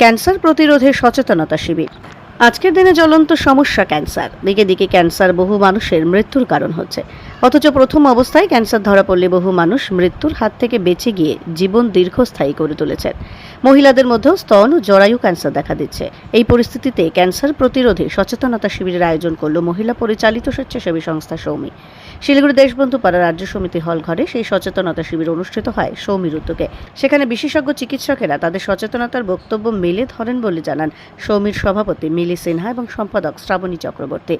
Cancer প্রতিরোধে সচেতনতা শিবির। আজকের দিনে জ্বলন্ত সমস্যা ক্যান্সার। দিকে দিকে ক্যান্সার বহু মানুষের মৃত্যুর কারণ হচ্ছে। অথচ প্রথম অবস্থায় ক্যান্সার ধরা পড়লে বহু মানুষ মৃত্যুর হাত থেকে বেঁচে গিয়ে জীবন দীর্ঘস্থায়ী করে তুলেছেন। মহিলাদের মধ্যেও স্তন ও জরায়ু ক্যান্সার দেখা দিচ্ছে। এই পরিস্থিতিতে ক্যান্সার প্রতিরোধে সচেতনতা শিবিরের আয়োজন করল মহিলা পরিচালিত স্বেচ্ছাসেবী সংস্থা সৌমি। শিলিগুড়ি দেশবন্ধু পাড়া রাজ্য সমিতি হল ঘরে সেই সচেতনতা শিবির অনুষ্ঠিত হয় সৌমির উদ্যোগে। সেখানে বিশেষজ্ঞ চিকিৎসকেরা তাদের সচেতনতার বক্তব্য মেলে ধরেন বলে জানান সৌমির সভাপতি মিলি সিনহা এবং সম্পাদক শ্রাবণী চক্রবর্তী।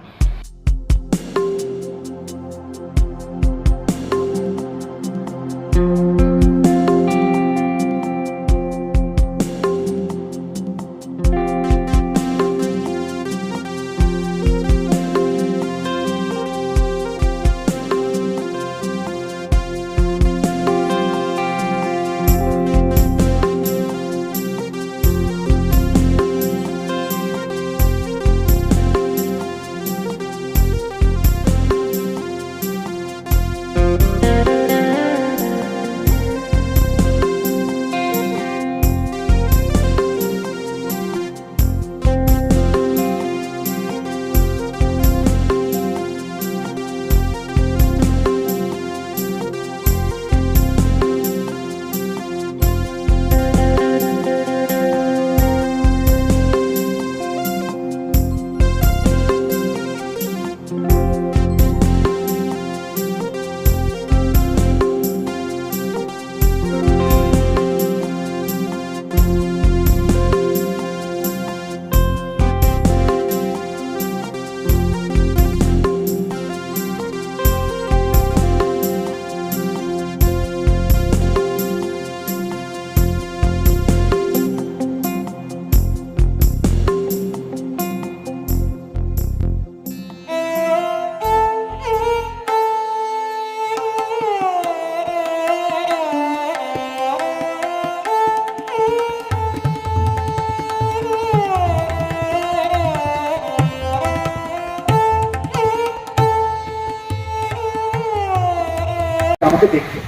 আমাকে দেখতে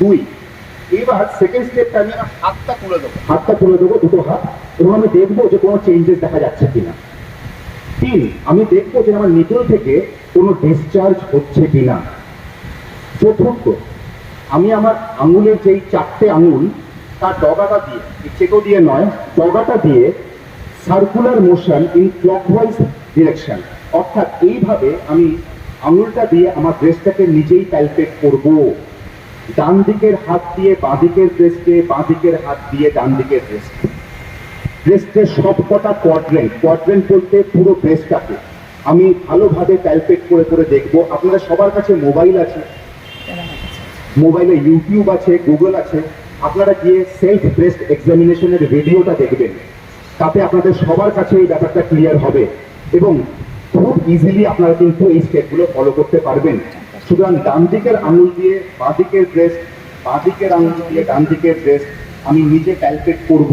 দুই, এবার সেকেন্ড স্টেপটা আমি হাতটা তুলে দেবো। হাতটা তুলে দেবো দুটো হাত, এবং আমি দেখব যে কোনো চেঞ্জেস দেখা যাচ্ছে কিনা। তিন, আমি দেখব যে আমার নিটল থেকে কোনো ডিসচার্জ হচ্ছে কিনা। চতুর্থ, আমি আমার আঙুলের যেই চারটে আঙুল, তার ডগাটা দিয়ে চেকো দিয়ে নয়, ডগাটা দিয়ে circular motion in clockwise direction অর্থাৎ এইভাবে আমি আঙুলটা দিয়ে আমার ব্রেস্টটাকে নিজেই প্যালপেট করব। ডান দিকের হাত দিয়ে বাঁ দিকের ব্রেস্টে বাঁ দিকের হাত দিয়ে ডান দিকের ব্রেস্টে ব্রেস্টের সবকটা কোয়াড্রেন্ট কোয়াড্রেন্ট বলতে পুরো ব্রেস্টটাকে আমি ভালোভাবে প্যালপেট করে করে দেখব। আপনারা সবার কাছে মোবাইল আছে। মোবাইলে ইউটিউব আছে গুগল আছে। আপনারা গিয়ে সেলফ ব্রেস্ট এক্সামিনেশনের ভিডিওটা দেখবেন। তাতে আপনাদের সবার কাছে এই ব্যাপারটা ক্লিয়ার হবে। এবং খুব ইজিলি আপনারা কিন্তু এই স্টেপগুলো ফলো করতে পারবেন। সুতরাং ডান দিকের আঙুল দিয়ে বাঁ দিকের ব্রেস্ট বাঁ দিকের আঙুল দিয়ে ডান দিকের ব্রেস্ট আমি নিজে ক্যালকুলেট করব,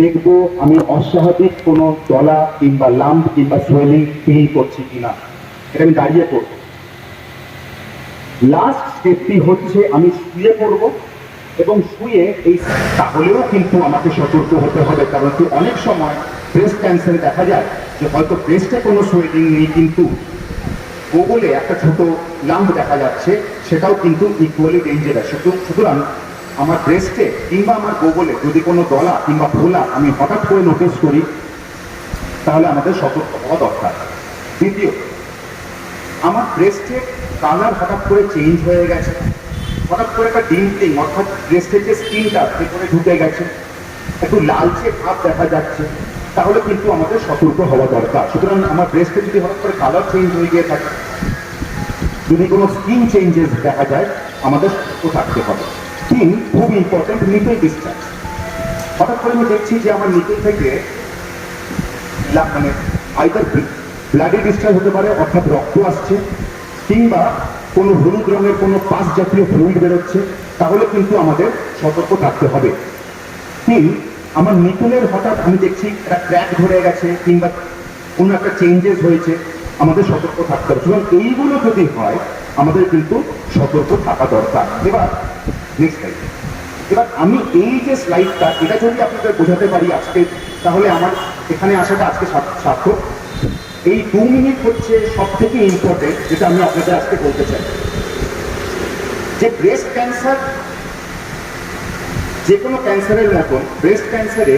দেখব আমি অস্বাভাবিক কোনো দলা কিংবা লাম্প কিংবা সোয়েলিং ফিল করছি কিনা। এটা আমি দাঁড়িয়ে করব। লাস্ট স্টেপটি হচ্ছে আমি শুয়ে পড়ব এবং শুয়ে এই তাহলেও কিন্তু আমাকে সতর্ক হতে হবে, কারণ অনেক সময় ব্রেস্ট ক্যান্সারে দেখা যায়। যে হয়তো ব্রেস্টে কোনো সোয়েলিং নেই, কিন্তু গোগলে একটা ছোট লাম্প দেখা যাচ্ছে, সেটাও কিন্তু ইকুয়ালি ডেঞ্জারাস সুতরাং আমার ব্রেস্টে কিংবা আমার গোগলে যদি কোনো দলা কিংবা ফোলা আমি হঠাৎ করে নোটিস করি, তাহলে আমাদের সতর্ক হওয়া দরকার। দ্বিতীয়, আমার ব্রেস্টের কালার হঠাৎ করে চেঞ্জ হয়ে গেছে। হঠাৎ করে একটা ডিম্পলিং অর্থাৎ ব্রেস্টের যে স্কিনটা ভেতরে ঢুকে গেছে, একটু লালচে ভাব দেখা যাচ্ছে। তাহলে কিন্তু আমাদের সতর্ক হওয়া দরকার। সুতরাং আমার ব্রেস্টে যদি হঠাৎ করে কালার চেঞ্জ হয়ে গিয়ে থাকে, যদি কোনো স্কিন চেঞ্জেস দেখা যায়, আমাদের সতর্ক থাকতে হবে। তিন খুব ইম্পর্টেন্ট নিপল ডিসচার্জ হঠাৎ করে আমি দেখছি যে আমার নিপল থেকে মানে আইদার ব্লাডি ডিসচার্জ হতে পারে, অর্থাৎ রক্ত আসছে, কিংবা কোনো হলুদ রঙের কোনো পাস জাতীয় ফ্লুইড বেরোচ্ছে, তাহলে কিন্তু আমাদের সতর্ক থাকতে হবে। তিন আমার নিপুণের হঠাৎ আমি দেখছি একটা ক্র্যাক ধরে গেছে কিংবা কোনো একটা চেঞ্জেস হয়েছে, আমাদের সতর্ক থাকতে হবে। সুতরাং এইগুলো যদি হয়, আমাদের কিন্তু সতর্ক থাকা দরকার। এবার নেক্সট টাইম এবার আমি এই যে স্লাইডটা এটা যদি আপনাদের বোঝাতে পারি আজকে, তাহলে আমার এখানে আসাটা আজকে সার্থ- সার্থক। এই দু মিনিট হচ্ছে সব থেকে ইম্পর্টেন্ট যেটা আমি আপনাদের আজকে বলতে চাই। যে ব্রেস্ট ক্যান্সার যে কোনো ক্যান্সারের মতন ব্রেস্ট ক্যান্সারে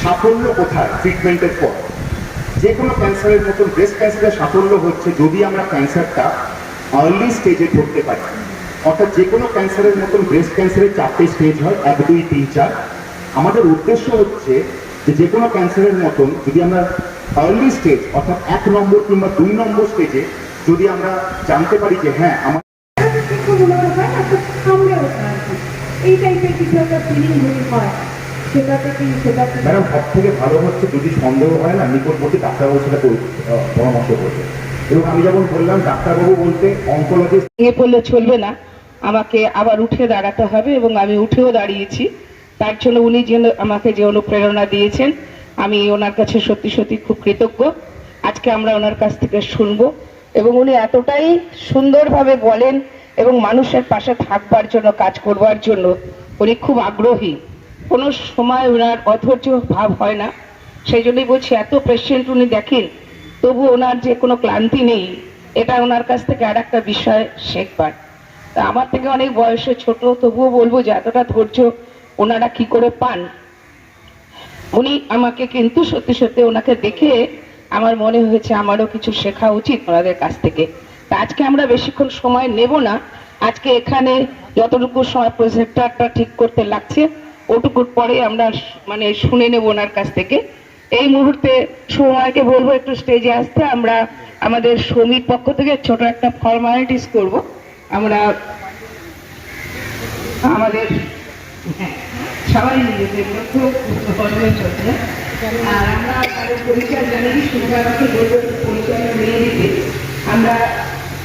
সাফল্য কোথায়? ট্রিটমেন্টের পর। যে কোনো ক্যান্সারের মতন ব্রেস্ট ক্যান্সারের সাফল্য হচ্ছে যদি আমরা ক্যান্সারটা আর্লি স্টেজে ধরতে পারি। অর্থাৎ যে কোনো ক্যান্সারের মতন ব্রেস্ট ক্যান্সারের চারটে স্টেজ হয়, এক, দুই, তিন, চার। আমাদের উদ্দেশ্য হচ্ছে যে যে কোনো ক্যান্সারের মতন যদি আমরা আর্লি স্টেজ অর্থাৎ এক নম্বর কিংবা দুই নম্বর স্টেজে যদি আমরা জানতে পারি যে হ্যাঁ আমার একটু মনে হয় না একটা সামনে ওঠা আর কি। এই টাইপের কিছু একটা ফিলিং যদি হয় সেটা থেকেই সেটা ম্যাডাম সব থেকে ভালো হচ্ছে যদি সন্দেহ হয় না নিকটবর্তী ডাক্তারবাবুর সাথে পরামর্শ করবে। এবং আমি যেমন বললাম ডাক্তারবাবু বলতে অঙ্কোলজিস্ট ভেঙে পড়লে চলবে না। আমাকে আবার উঠে দাঁড়াতে হবে এবং আমি উঠেও দাঁড়িয়েছি। তার জন্য উনি যেন আমাকে যে অনুপ্রেরণা দিয়েছেন আমি ওনার কাছে সত্যি সত্যি খুব কৃতজ্ঞ। আজকে আমরা ওনার কাছ থেকে শুনব। এবং উনি এতটাই সুন্দরভাবে বলেন এবং মানুষের পাশে থাকবার জন্য, কাজ করবার জন্য উনি খুব আগ্রহী। কোনো সময় ওনার অধৈর্য ভাব হয় না। সেই জন্যই বলছি, এত পেশেন্ট উনি দেখেন, তবু ওনার যে কোনো ক্লান্তি নেই, এটা ওনার কাছ থেকে আর একটা বিষয় শেখবার। তা আমার থেকে অনেক বয়সে ছোট, তবুও বলব যে এতটা ধৈর্য ওনারা কি করে পান? উনি আমাকে কিন্তু সত্যি সত্যি ওনাকে দেখে আমার মনে হয়েছে আমারও কিছু শেখা উচিত ওনাদের কাছ থেকে। আজকে আমরা বেশিক্ষণ সময় নেব না। আজকে এখানে যতটুকু সময় প্রজেক্টরটা ঠিক করতে লাগছে, ওটুকুর পরে আমরা মানে শুনে নেব ওনার কাছ থেকে। এই মুহূর্তে সময়কে বলব, একটু স্টেজে আসতে। আমরা আমাদের সমির পক্ষ থেকে ছোট একটা ফর্মালিটিস করব। আমরা আমাদের সবাই নিজেদের মধ্যে আর আমরা পরিচয় জানি আমাকে বলব, পরিচয় নিয়ে আমরা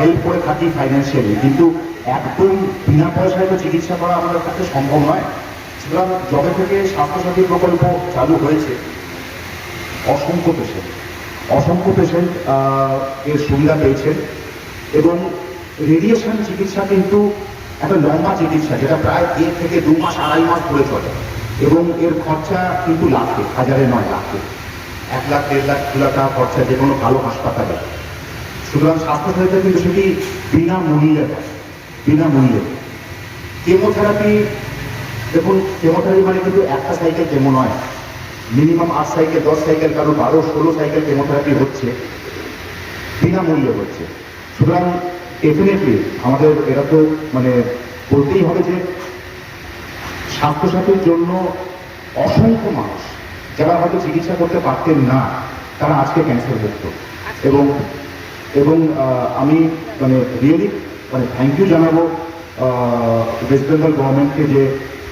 হেল্প করে থাকি ফাইন্যান্সিয়ালি কিন্তু একদম বিনা পয়সায় তো চিকিৎসা করা আমাদের পক্ষে সম্ভব নয়। সুতরাং যবে থেকে স্বাস্থ্যসাথী প্রকল্প চালু হয়েছে, অসংখ্য পেশেন্ট অসংখ্য পেশেন্ট এর সুবিধা পেয়েছেন। এবং রেডিয়েশন চিকিৎসা কিন্তু একটা লম্বা চিকিৎসা, যেটা প্রায় এক থেকে দু মাস, আড়াই মাস ধরে চলে। এবং এর খরচা কিন্তু লাখে, হাজারে নয় লাখে। এক লাখ, দেড় লাখ, দু লাখ টাকা খরচা যে কোনো ভালো হাসপাতালে। সুতরাং স্বাস্থ্যসাথীতে কিন্তু সেটি বিনামূল্যে বিনামূল্যে। কেমোথেরাপি, দেখুন, কেমোথেরাপি মানে কিন্তু একটা সাইকেল কেমো নয়। মিনিমাম আট সাইকেল দশ সাইকেল কারও বারো, ষোলো সাইকেল কেমোথেরাপি হচ্ছে, বিনামূল্যে হচ্ছে। সুতরাং ডেফিনেটলি আমাদের এটা তো মানে বলতেই হবে যে স্বাস্থ্যসাথীর জন্য অসংখ্য মানুষ, যারা হয়তো চিকিৎসা করতে পারতেন না, তারা আজকে ক্যান্সার মুক্ত। এবং এবং আমি মানে রিয়েলি মানে থ্যাংক ইউ জানাব ওয়েস্ট বেঙ্গল গভর্নমেন্টকে যে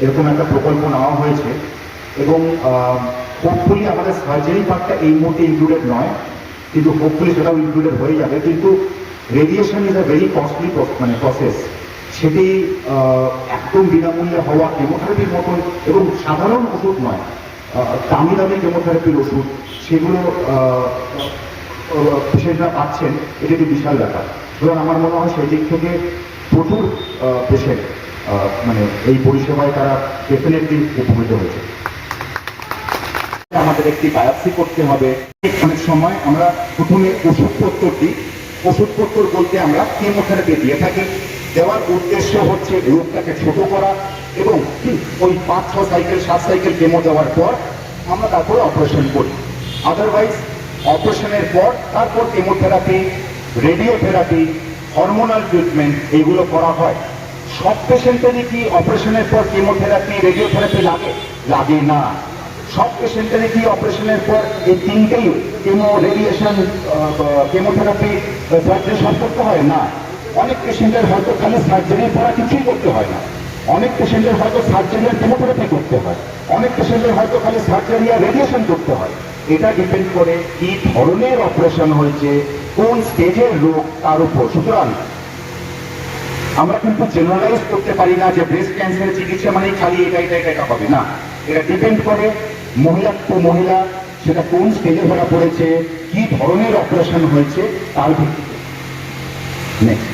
এরকম একটা প্রকল্প নেওয়া হয়েছে। এবং হোপফুলি আমাদের সার্জারি পার্টটা এই মুহূর্তে ইনক্লুডেড নয়, কিন্তু হোপফুলি সেটাও ইনক্লুডেড হয়ে যাবে। কিন্তু radiation is a very costly মানে প্রসেস সেটি একদম বিনামূল্যে হওয়া কেমোথেরাপির মতন এবং সাধারণ ওষুধ নয় দামি দামি কেমোথেরাপির ওষুধ, সেগুলো পেশেন্টরা পাচ্ছেন, এটা একটি বিশাল ব্যাপার। সুতরাং আমার মনে হয় সেই দিক থেকে প্রচুর পেশেন্ট মানে এই পরিষেবায় তারা ডেফিনেটলি উপকৃত হয়েছে। আমাদের একটি বায়োপসি করতে হবে। অনেক সময় আমরা প্রথমে ওষুধপত্র দিই। ওষুধপত্র বলতে আমরা কেমোথেরাপি দিয়ে থাকি। দেওয়ার উদ্দেশ্য হচ্ছে রোগটাকে ছোট করা এবং ওই পাঁচ, ছ সাইকেল সাত সাইকেল কেমো দেওয়ার পর আমরা তারপরে অপারেশন করি। আদারওয়াইজ অপারেশনের পর তারপর কেমোথেরাপি, রেডিওথেরাপি, হরমোনাল ট্রিটমেন্ট এগুলো করা হয়। সব পেশেন্টেরই কি অপারেশনের পর কেমোথেরাপি, রেডিওথেরাপি লাগে? লাগে না। সব পেশেন্টেরই কি অপারেশনের পর এই তিনটেই কেমো রেডিয়েশন কেমোথেরাপি সার্জারি সব করতে হয়? না। অনেক পেশেন্টের হয়তো খালি সার্জারির পর কিছুই করতে হয় না। অনেক পেশেন্টের হয়তো সার্জারি আর কেমোথেরাপি করতে হয়। অনেক পেশেন্টের হয়তো খালি সার্জারি আর রেডিয়েশন করতে হয়। এটা ডিপেন্ড করে কি ধরনের অপারেশন হয়েছে, কোন স্টেজের রোগ তার উপর। সুতরাং, আমরা কিন্তু জেনারেলাইজ করতে পারি না যে ব্রেস্ট ক্যান্সারের চিকিৎসা মানে খালি এটা এটা এটা এটা হবে। না, এটা ডিপেন্ড করে মহিলা টু মহিলা, সেটা কোন স্টেজে ধরা পড়েছে, কি ধরনের অপারেশন হয়েছে, তার ভিত্তিতে। নেক্সট